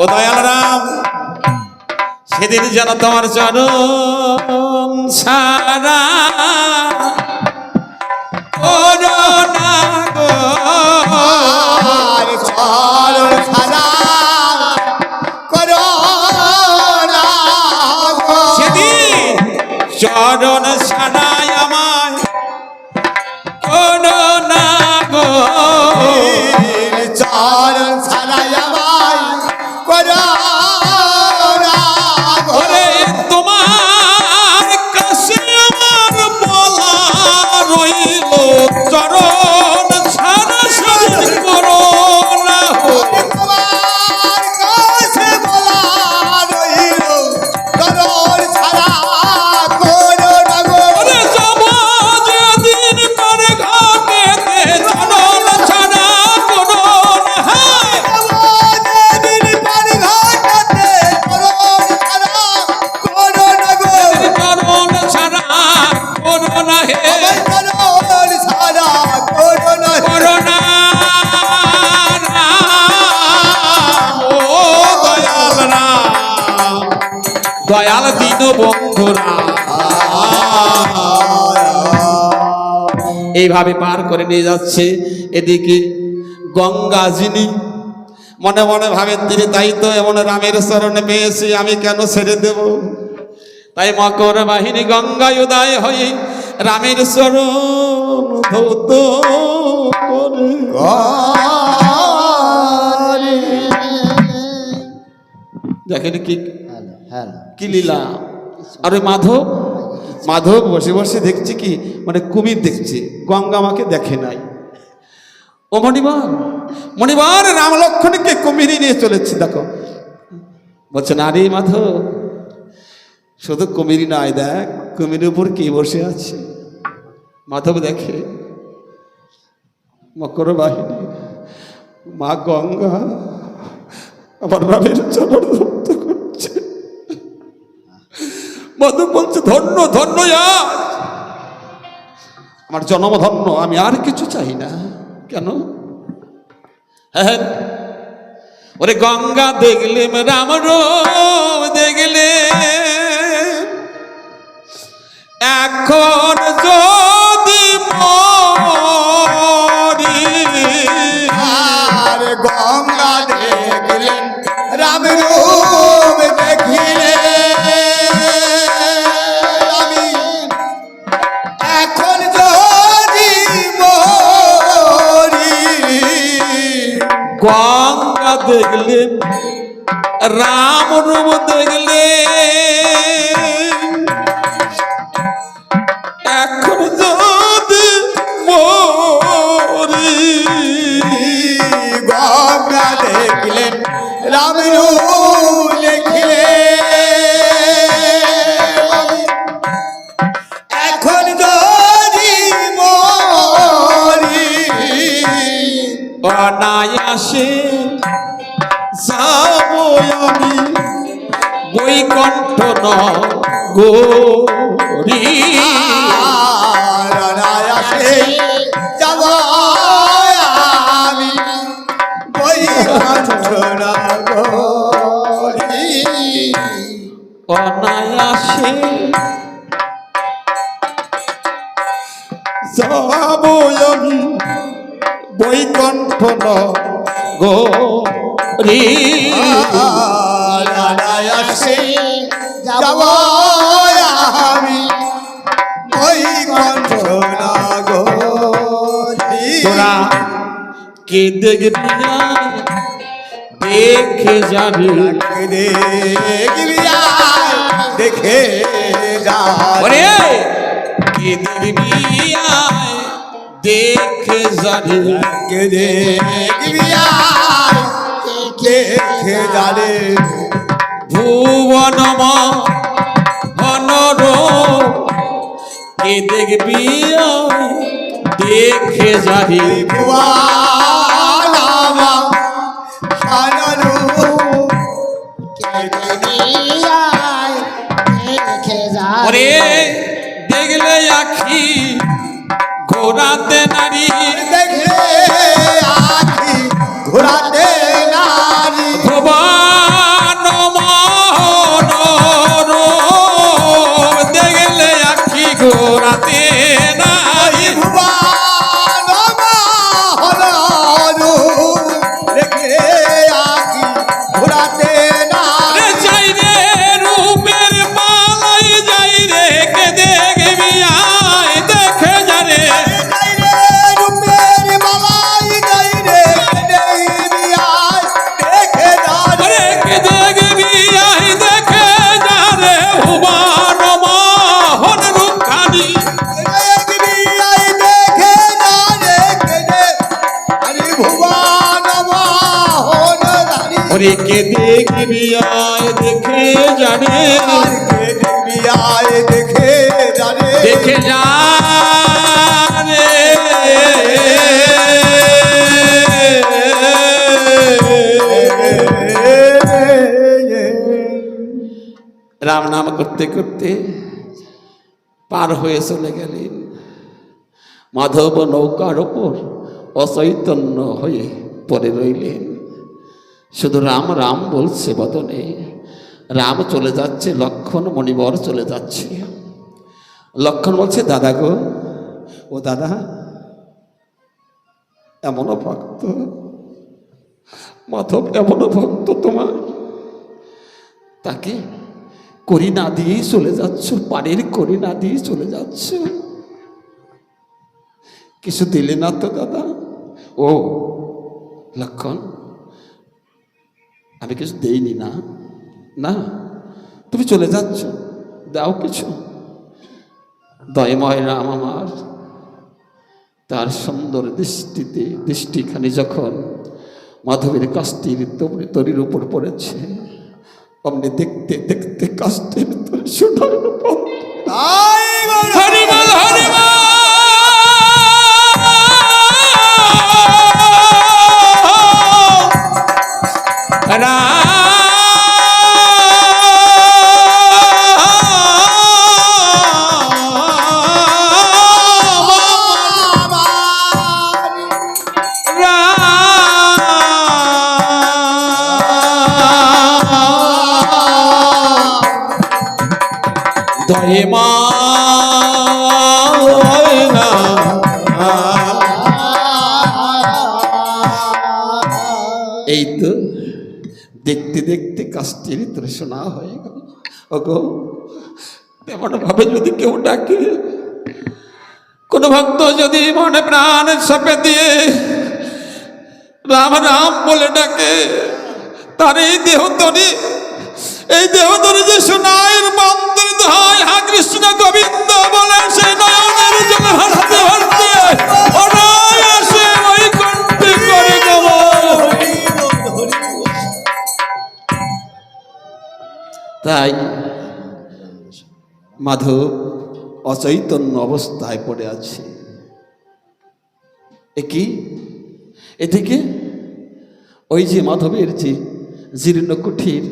ও দয়াল রাম সেদিন যেন তোমার চরণ সারা। করোনা গো। বন্ধুরা। এইভাবে পার করে নিয়ে যাচ্ছে। এদিকে গঙ্গা যিনি মনে মনে ভাবেন তিনি তাই তো এমন রামের চরণে পেয়েছি আমি কেন ছেড়ে দেব? তাই মকর বাহিনী গঙ্গায় উদয় হয়ে রামের চরণ ধৌত দেখেন কি কি লীলা। আর ওই মাধব মাধব, বসে বসে দেখছি কি মানে কুমির দেখছে, গঙ্গা আমাকে দেখে নাই। ও মণিবার মণিবার রাম লক্ষণকে কুমিরই নিয়ে চলেছে, দেখো। বলছে, না রে মাধব, শুধু কুমিরই নয়, দেখ, কুমিরের উপর কে বসে আছে? মাধব দেখে, মকর বাহিনী, মা গঙ্গা, আমার রামের চরণ মধু বলছে ধন্য ধন্য আমার জন্ম ধন্য, আমি আর কিছু চাই না। কেন? হ্যাঁ ওরে গঙ্গা দেখলে রাম দেখলে। এখন যদি রাম রূপ দেখলে বৈকণ্ঠ ন গোরি অনায়াসে যাব আমি গরি। অনায়াসে যাব আমি বৈকণ্ঠ গোরি অনায়াসে যাব আমি। বৈকুণ্ঠনা গরি। তোরা কে দেখবি দেখে যাবি। দেখবি দেখে যা কে দেখবি দেখে যাবি। দেখবি দেখে যারে ভুবনম হনর কে দেখবি দেখে যাবি। ওরে দেখলে আখি ঘোরাতে নারী। দেখলে আখি ঘোরাতে ওরে কে দেখবি, আয় দেখে যা কে দেখবি আয় দেখে রে দেখে রে রাম নাম করতে করতে পার হয়ে চলে গেলেন। মাধব নৌকার ওপর অচৈতন্য হয়ে পড়ে রইলেন। শুধু রাম রাম বলছে, বদনে। রাম চলে যাচ্ছে, লক্ষণ মণিবর চলে যাচ্ছে। লক্ষণ বলছে, দাদা গো, ও দাদা, এমনও ভক্ত, মাধব এমনও ভক্ত তোমার। তাকে করি না দিয়েই চলে যাচ্ছ, পানির করি না দিয়েই চলে যাচ্ছ। কিছু দিলে না তো দাদা? ও লক্ষণ আমি কিছু দেইনি না। না তুমি চলে যাচ্ছ। দাও কিছু। দয়ময় রাম আমার। তার সুন্দর দৃষ্টিতে দৃষ্টিখানি যখন মাধবের কাষ্টির তরি- তরির উপর পড়েছে অমনি দেখতে দেখতে কাষ্টের তরি উপর তাই দেখতে দেখতে কাজটির তৃষ্ণা হয়ে গেল। ওগো তেমন ভাবে যদি কেউ ডাকে, কোন ভক্ত যদি মনে প্রাণ সপে দিয়ে রাম রাম বলে ডাকে, তার এই দেহ তরি এই দেহ তরি যে সোনায়ের মন্ত্রিত হয় হা কৃষ্ণ গোবিন্দ বলে সে নয়নের জল হাসতে হাসতে অনায়াসে তাই মাধব অচৈতন্য অবস্থায় পড়ে আছে। এ কি? এদিকে ওই যে মাধবের যে জীর্ণ কুঠির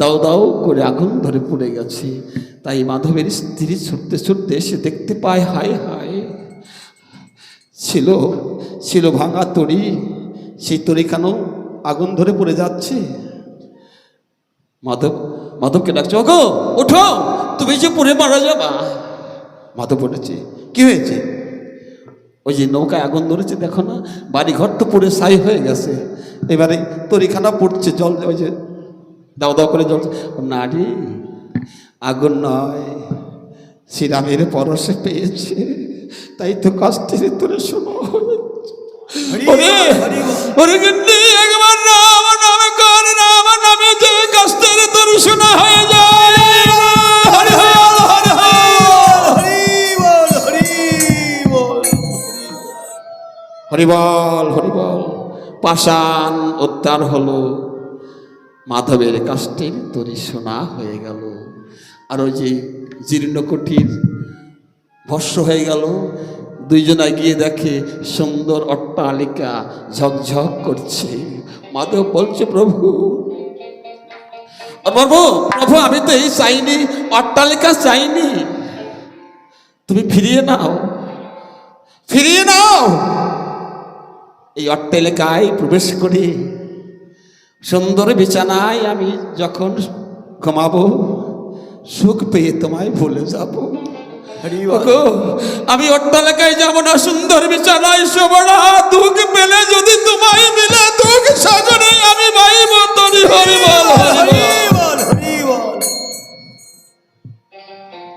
দাও দাও করে আগুন ধরে পড়ে গেছে, তাই মাধবের স্ত্রী ছুটতে ছুটতে এসে দেখতে পায়, হায় হায়, ছিল ছিল ভাঙা তরি, সেই তরিখানো আগুন ধরে পড়ে যাচ্ছে? মাধব মাধবকে ডাকছে ওগো ওঠো তুমি যে পড়ে মারা যাবা। মাধব বলেছে কি হয়েছে? ওই যে নৌকায় আগুন ধরেছে দেখো না বাড়ি ঘর তো পুরো ছাই হয়ে গেছে। এবারে তরিখানা পড়ছে জল ওই যে দাও দাও করে জল না রে আগুন নয় শ্রীরামের পরশে পেয়েছে তাই তো কষ্টের তোরে শোনো। ওরে ওরে হরিবল হরিবল পাষাণ উদ্ধার হলো। মাধবের কাষ্টের তরি সোনা হয়ে গেল। আর ওই যে জীর্ণকুঠির ভস্য হয়ে গেল। দুইজনা গিয়ে দেখে সুন্দর অট্টালিকা ঝকঝক করছে। মাধব বলছে, প্রভু প্রভু প্রভু, আমি তো এই চাইনি, অট্টালিকা চাইনি। তুমি ফিরিয়ে নাও ফিরিয়ে নাও। এই অট্টেলেকায় প্রবেশ করে। সুন্দর বিছানায় আমি যখন ঘুমাবো সুখ পেয়ে তোমায় ভুলে যাব। আমি অট্টালিকায় যাব না সুন্দর বিছানায় শোভনা দুঃখ পেলে যদি তোমায় মিলে দুঃখ সাজনে আমি ভাই মতনি হরিবল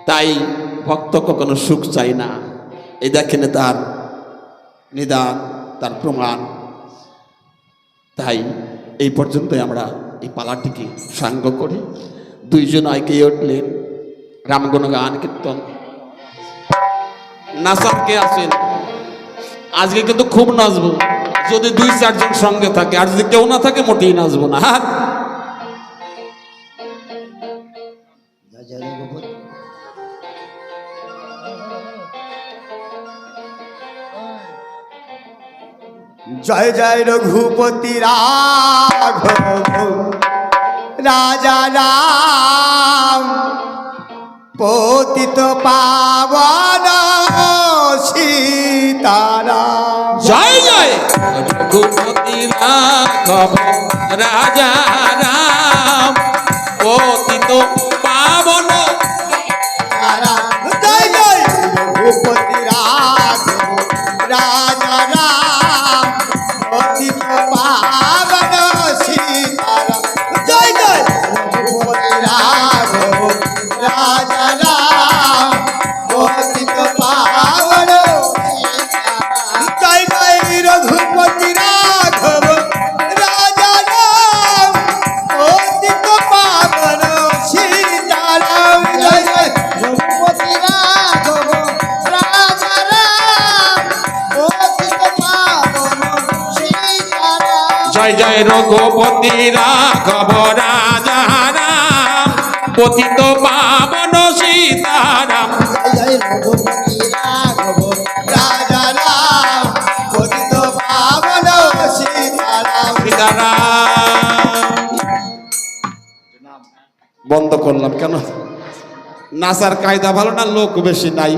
তাই ভক্ত কখনো সুখ চাই না। এই দেখেন তার নিদান। তার প্রমাণ। তাই এই পর্যন্তই আমরা এই পালাটিকে সাঙ্গ করি। দুইজন আইকে উঠলেন। রামগণ গান কীর্তন। নাচারকে আছেন? আজকে কিন্তু খুব নাচবো। যদি দুই চারজন সঙ্গে থাকে, আর যদি কেউ না থাকে, মোটেই নাচবো না। হ্যাঁ জয় জয় রঘুপতি রাঘব। রাজা রাম পতিত পাবন সীতারা জয় জয় রঘুপতি রাঘব রাজা জয় রঘুপতি রাঘব রাজা রাম পতিত পাবন সীতারাম জয় রঘুপতি রাঘব রাজা রাম পতিত পাবন সীতারাম সীতারাম বন্ধ করলাম কেন? নাচার কায়দা ভালো না লোক বেশি নাই।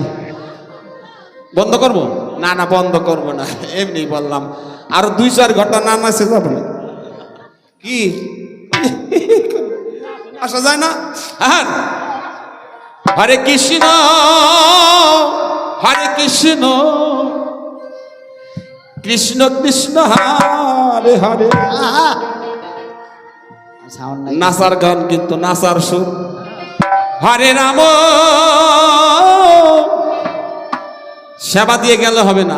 বন্ধ করব? না না বন্ধ করব না এমনি বললাম। আর দুই চার ঘণ্টা না নাচে যাব কি? আসা যায় না? হ্যাঁ হরে কৃষ্ণ হরে কৃষ্ণ। কৃষ্ণ কৃষ্ণ, হরে হরে। নাসার গান কিন্তু নাসার সুর। হরে রাম। সেবা দিয়ে গেলে হবে না।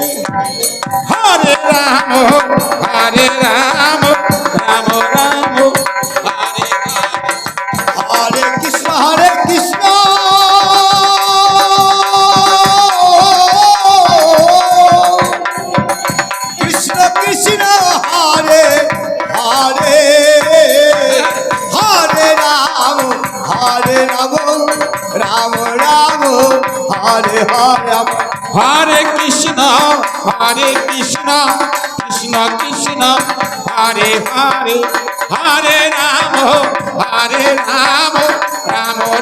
Bye.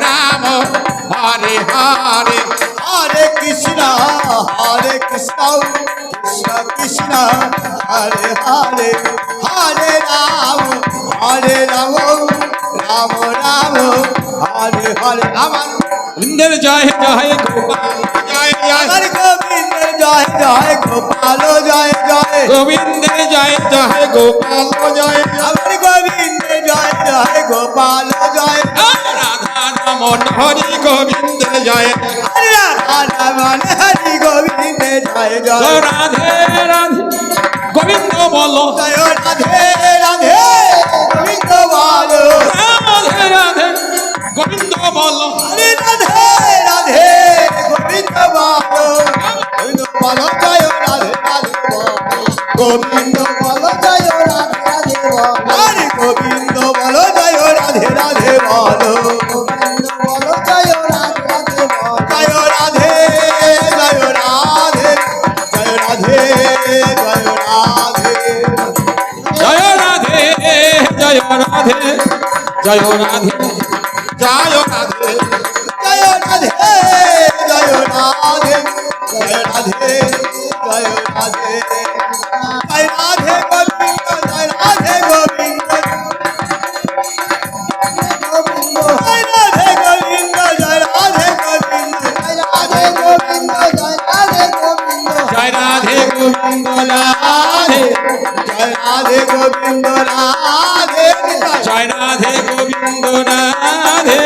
राम। हरे हरे। हरे कृष्णा हरे कृष्णा कृष्णा कृष्णा। हरे हरे हरे राम हरे राम राम राम। हरे हरे। राम इंद्र जय जय गोपाल। जय जय। गोविंद जय जय गोपाल जय जय। गोविंद जय जय गोपाल। जय गोविंद जय जय गोपाल जय। राधा। রমন হরি গোবিন্দ জয়। রাধা রমণ হরি গোবিন্দ জয় জয়। রাধে রাধে। গোবিন্দ বলো। জয় রাধে রাধে গোবিন্দ বল। রাধে রাধে গোবিন্দ বলো। হরে রাধে রাধে গোবিন্দ বল। গোবিন্দ বল জয় রাধে রাধে গোবিন্দ जय हो राधे, जय हो राधे, जय हो राधे। जय हो राधे गोविंद। जय राधे गोविंद, जय राधे जय राधे गोविंद, जय राधे गोविंद। जय राधे गोविंद, राधे। जय राधे गोविंद, राधे। গোবিন্দ রাধে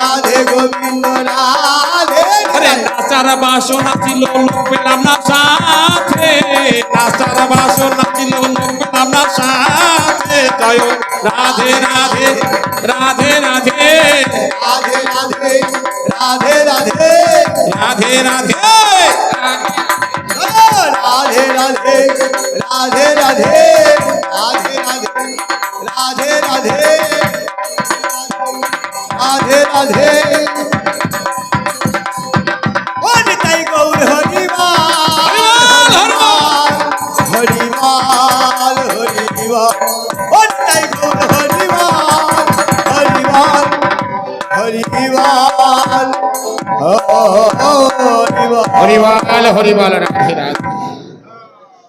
রাধে গোবিন্দ রাধে আরে নাচার বাসনা ছিল, লোক পেলাম না সাথে। নাচার বাসনা ছিল, লোক পেলাম না সাথে। জয় রাধে রাধে রাধে রাধে রাধে রাধে রাধে রাধে। রাধে রাধে। রাধে রাধে রাধে রাধে। हरिवाल हरिवाल राधे राधे।